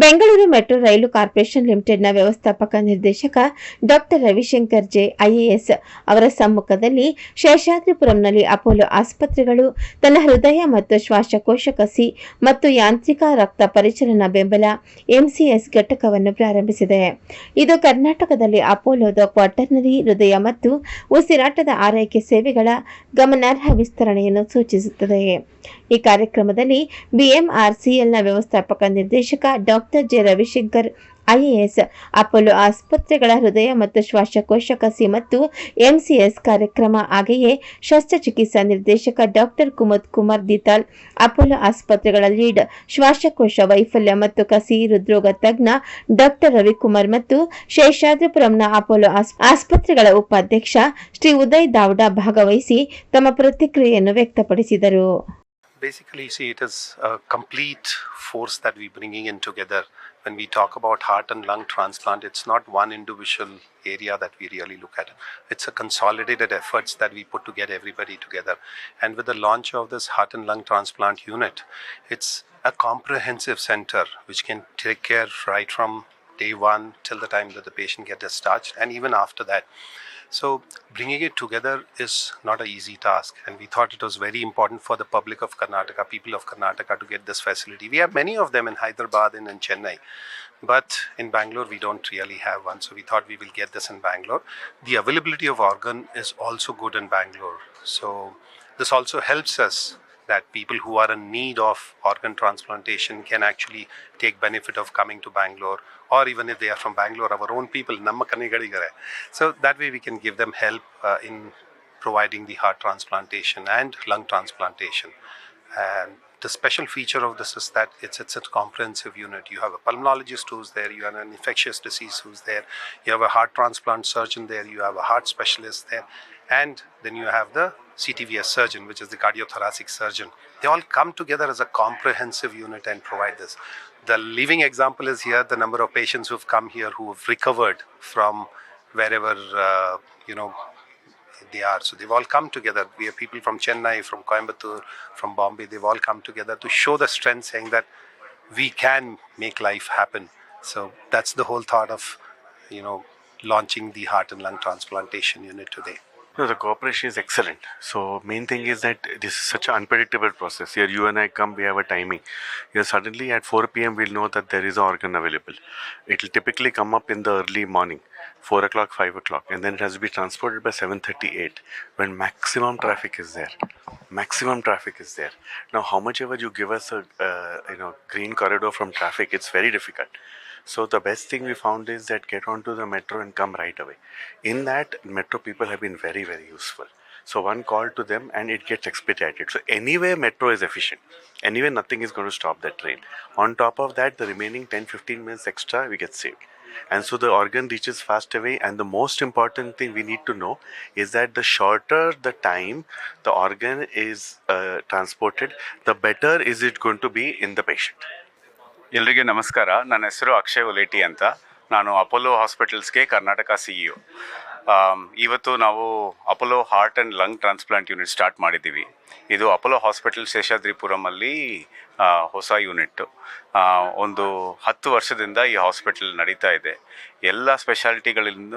Bengaluru metro ರೈಲು corporation ಲಿಮಿಟೆಡ್ನ ವ್ಯವಸ್ಥಾಪಕ ನಿರ್ದೇಶಕ ಡಾಕ್ಟರ್ ರವಿಶಂಕರ್ ಜೆ, ಐಎಎಸ್ ಅವರ ಸಮ್ಮುಖದಲ್ಲಿ ಶೇಷಾದ್ರಿಪುರಂನಲ್ಲಿ ಅಪೋಲೋ ಆಸ್ಪತ್ರೆಗಳು, ತನ್ನ ಹೃದಯ ಮತ್ತು ಶ್ವಾಸಕೋಶ ಕಸಿ ಮತ್ತು ಯಾಂತ್ರಿಕ ರಕ್ತ ಪರಿಚಲನಾ ಬೆಂಬಲ ಎಂಸಿಎಸ್ ಘಟಕವನ್ನು ಪ್ರಾರಂಭಿಸಿದೆ. ಇದು ಕರ್ನಾಟಕದಲ್ಲಿ ಅಪೋಲೋದ ಕ್ವಾಟರ್ನರಿ ಹೃದಯ ಮತ್ತು ಉಸಿರಾಟದ ಆರೈಕೆ ಸೇವೆಗಳ ಗಮನಾರ್ಹ ವಿಸ್ತರಣೆಯನ್ನು ಸೂಚಿಸುತ್ತದೆ. ಈ ಕಾರ್ಯಕ್ರಮದಲ್ಲಿ ಬಿಎಂಆರ್ಸಿಎಲ್ನ ವ್ಯವಸ್ಥಾಪಕ ನಿರ್ದೇಶಕ doctor J Ravishankar, IAS, Apollo ಆಸ್ಪತ್ರೆಗಳ ಹೃದಯ ಮತ್ತು ಶ್ವಾಸಕೋಶ ಕಸಿ ಮತ್ತು ಎಂಸಿಎಸ್ ಕಾರ್ಯಕ್ರಮ, ಹಾಗೆಯೇ ಶಸ್ತ್ರಚಿಕಿತ್ಸಾ ನಿರ್ದೇಶಕ ಡಾಕ್ಟರ್ ಕುಮದ್ ಕುಮಾರ್ ದಿತಾಲ್, ಅಪೋಲೋ ಆಸ್ಪತ್ರೆಗಳ ಲೀಡ್, ಶ್ವಾಸಕೋಶ ವೈಫಲ್ಯ ಮತ್ತು ಕಸಿ ಹೃದ್ರೋಗ ತಜ್ಞ ಡಾಕ್ಟರ್ ರವಿಕುಮಾರ್ ಮತ್ತು ಶೇಷಾದ್ರಿಪುರಂನ ಅಪೋಲೋ ಆಸ್- ಆಸ್ಪತ್ರೆಗಳ ಉಪಾಧ್ಯಕ್ಷ ಶ್ರೀ ಉದಯ್ ದಾವ್ಡಾ ಭಾಗವಹಿಸಿ ತಮ್ಮ ಪ್ರತಿಕ್ರಿಯೆಯನ್ನು ವ್ಯಕ್ತಪಡಿಸಿದರು. Basically see it as a complete force that we're bringing in together. When we talk about heart and lung transplant it's not one individual area that we really look at. It's a consolidated efforts that we put to get everybody together. And with the launch of this heart and lung transplant unit it's a comprehensive center which can take care right from day one till the time that the patient gets discharged and even after that so bringing it together is not an easy task, and we thought it was very important for the public of Karnataka, people of Karnataka, to get this facility. We have many of them in Hyderabad and in Chennai, but in Bangalore we don't really have one. So we thought we will get this in Bangalore. The availability of organ is also good in Bangalore, so this also helps us that people who are in need of organ transplantation can actually take benefit of coming to Bangalore, or even if they are from Bangalore, our own people. So that way we can give them help uh, in providing the heart transplantation and lung transplantation. And the special feature of this is that it's, it's a comprehensive unit. You have a pulmonologist who's there, you have an infectious disease who's there, you have a heart transplant surgeon there, you have a heart specialist there, and then you have the CTVS surgeon, which is the cardiothoracic surgeon. They all come together as a comprehensive unit and provide this. The living example is here the number of patients who've come here who have recovered from wherever, uh, you know, they are. So they've all come together. We have people from Chennai, from Coimbatore, from Bombay. They've all come together to show the strength, saying that we can make life happen. So that's the whole thought of, you know, launching the heart and lung transplantation unit today. No, the cooperation is excellent. So main thing is that this is such an unpredictable process. Here you and I come, we have a timing. Here suddenly at 4 p.m. we'll know that there is an organ available. It will typically come up in the early morning, 4 o'clock, 5 o'clock, and then it has to be transported by 7:38 when maximum traffic is there. Maximum traffic is there. Now, how much ever you give us a uh, you know green corridor from traffic, it's very difficult. So the best thing we found is that get onto the metro and come right away. In that, metro people have been very, very useful. So one call to them and it gets expedited. So anyway, metro is efficient. Anyway, nothing is going to stop that train. On top of that, the remaining 10-15 minutes extra we get saved. And so the organ reaches fast away. And the most important thing we need to know is that the shorter the time the organ is uh, transported, the better is it going to be in the patient. ಎಲ್ರಿಗೆ ನಮಸ್ಕಾರ. ನನ್ನ ಹೆಸರು ಅಕ್ಷಯ್ ಒಲೇಟಿ ಅಂತ. ನಾನು ಅಪೋಲೋ ಹಾಸ್ಪಿಟಲ್ಸ್ಗೆ Karnataka C E ಇವತ್ತು ನಾವು Apollo heart and lung transplant unit start ಮಾಡಿದ್ದೀವಿ. ಇದು ಅಪೋಲೋ ಹಾಸ್ಪಿಟಲ್ ಶೇಷಾದ್ರಿಪುರಮಲ್ಲಿ ಹೊಸ ಯೂನಿಟ್ಟು ಒಂದು ಹತ್ತು ವರ್ಷದಿಂದ ಈ ಹಾಸ್ಪಿಟಲ್ ನಡೀತಾ ಇದೆ. ಎಲ್ಲ ಸ್ಪೆಷಾಲಿಟಿಗಳಿಂದ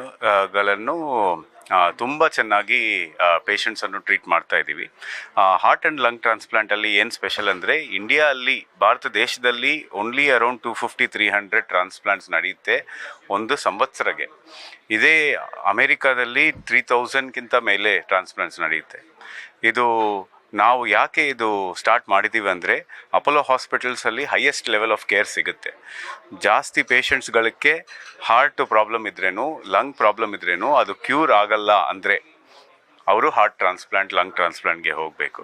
ಗಳನ್ನು ತುಂಬ ಚೆನ್ನಾಗಿ ಪೇಷಂಟ್ಸನ್ನು ಟ್ರೀಟ್ ಮಾಡ್ತಾ ಇದ್ದೀವಿ. ಹಾರ್ಟ್ ಆ್ಯಂಡ್ ಲಂಗ್ ಟ್ರಾನ್ಸ್ಪ್ಲಾಂಟಲ್ಲಿ ಏನು ಸ್ಪೆಷಲ್ ಅಂದರೆ ಇಂಡಿಯಾ ಅಲ್ಲಿ, ಭಾರತ ದೇಶದಲ್ಲಿ only around two fifty three hundred transplants ನಡೆಯುತ್ತೆ ಒಂದು ಸಂವತ್ಸರಗೆ. ಇದೇ ಅಮೇರಿಕಾದಲ್ಲಿ ತ್ರೀ ತೌಸಂಡ್ಗಿಂತ ಮೇಲೆ ಟ್ರಾನ್ಸ್ಪ್ಲಾಂಟ್ಸ್ ನಡೆಯುತ್ತೆ. ಇದು ನಾವು ಯಾಕೆ ಇದು ಸ್ಟಾರ್ಟ್ ಮಾಡಿದ್ದೀವಿ ಅಂದರೆ ಅಪೋಲೋ ಹಾಸ್ಪಿಟಲ್ಸಲ್ಲಿ ಹೈಯೆಸ್ಟ್ ಲೆವೆಲ್ ಆಫ್ ಕೇರ್ ಸಿಗುತ್ತೆ. ಜಾಸ್ತಿ ಪೇಷಂಟ್ಸ್ಗಳಿಗೆ ಹಾರ್ಟ್ ಪ್ರಾಬ್ಲಮ್ ಇದ್ರೇನು ಲಂಗ್ ಪ್ರಾಬ್ಲಮ್ ಇದ್ರೇನು, ಅದು ಕ್ಯೂರ್ ಆಗಲ್ಲ ಅಂದರೆ ಅವರು ಹಾರ್ಟ್ ಟ್ರಾನ್ಸ್ಪ್ಲಾಂಟ್ ಲಂಗ್ ಟ್ರಾನ್ಸ್ಪ್ಲಾಂಟ್ಗೆ ಹೋಗಬೇಕು.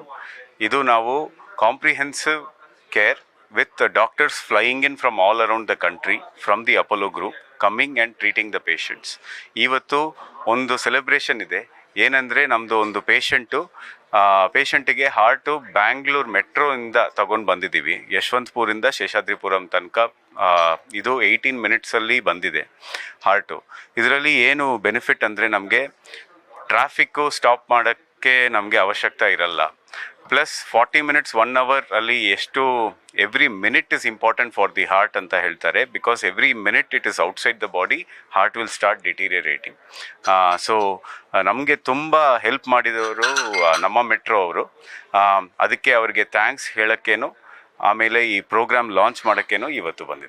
ಇದು ನಾವು comprehensive care with doctors flying in from all around the country from the Apollo group coming and treating the patients ಇವತ್ತು ಒಂದು ಸೆಲೆಬ್ರೇಷನ್ ಇದೆ. ಏನಂದರೆ ನಮ್ಮದು ಒಂದು ಪೇಷಂಟು ಪೇಷಂಟಿಗೆ ಹಾರ್ಟು ಬ್ಯಾಂಗ್ಳೂರು ಮೆಟ್ರೋಯಿಂದ ತಗೊಂಡು ಬಂದಿದ್ದೀವಿ. ಯಶವಂತಪುರಿಂದ ಶೇಷಾದ್ರಿಪುರಂ ತನಕ ಇದು ಏಯ್ಟೀನ್ ಮಿನಿಟ್ಸಲ್ಲಿ ಬಂದಿದೆ ಹಾರ್ಟು ಇದರಲ್ಲಿ ಏನು ಬೆನಿಫಿಟ್ ಅಂದರೆ ನಮಗೆ ಟ್ರಾಫಿಕ್ಕು ಸ್ಟಾಪ್ ಮಾಡೋಕ್ಕೆ ನಮಗೆ ಅವಶ್ಯಕತೆ ಇರಲ್ಲ. Plus forty minutes one hour ಅಲ್ಲಿ ಎಷ್ಟು every minute is important for the heart ಅಂತ ಹೇಳ್ತಾರೆ. Because every minute it is outside the body heart will start deteriorating so ನಮಗೆ ತುಂಬ ಹೆಲ್ಪ್ ಮಾಡಿದವರು ನಮ್ಮ ಮೆಟ್ರೋ ಅವರು. ಅದಕ್ಕೆ ಅವರಿಗೆ ಥ್ಯಾಂಕ್ಸ್ ಹೇಳೋಕ್ಕೇನು, ಆಮೇಲೆ ಈ ಪ್ರೋಗ್ರಾಮ್ ಲಾಂಚ್ ಮಾಡೋಕ್ಕೇನು ಇವತ್ತು ಬಂದಿದೆ.